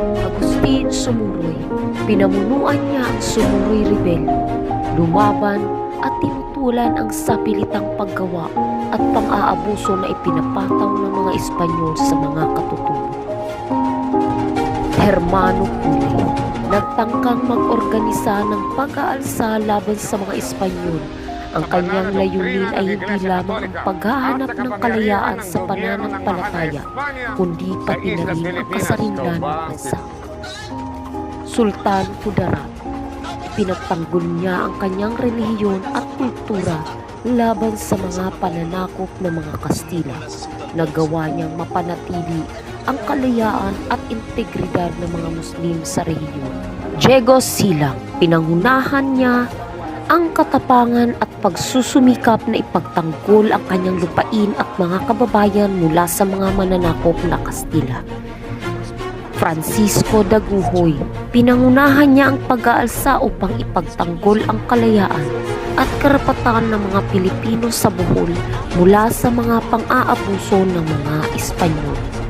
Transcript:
Agustin Sumuroy. Pinamunuan niya ang Sumuroy Rebel. Lumaban at tinutulan ang sapilitang paggawa at pang-aabuso na ipinapataw ng mga Espanyol sa mga katutubo. Hermano Puli, nagtangkang mag-organisa ng pag-aalsa laban sa mga Espanyol. Ang kanyang layunin ay hindi lamang ang paghahanap ng kalayaan sa pananampalataya, kundi pati na rin ang kasarinlan ng bansa. Sultan Kudarat, pinagtanggol niya ang kanyang relihiyon at kultura laban sa mga pananakop ng mga Kastila. Nagawa niyang mapanatili ang kalayaan at integridad ng mga Muslim sa rehiyon. Diego Silang, pinangunahan niya ang katapangan at pagsusumikap na ipagtanggol ang kanyang lupain at mga kababayan mula sa mga mananakop na Kastila. Francisco Daguhoy, pinangunahan niya ang pag-aalsa upang ipagtanggol ang kalayaan at karapatan ng mga Pilipino sa Bohol mula sa mga pang-aabuso ng mga Espanyol.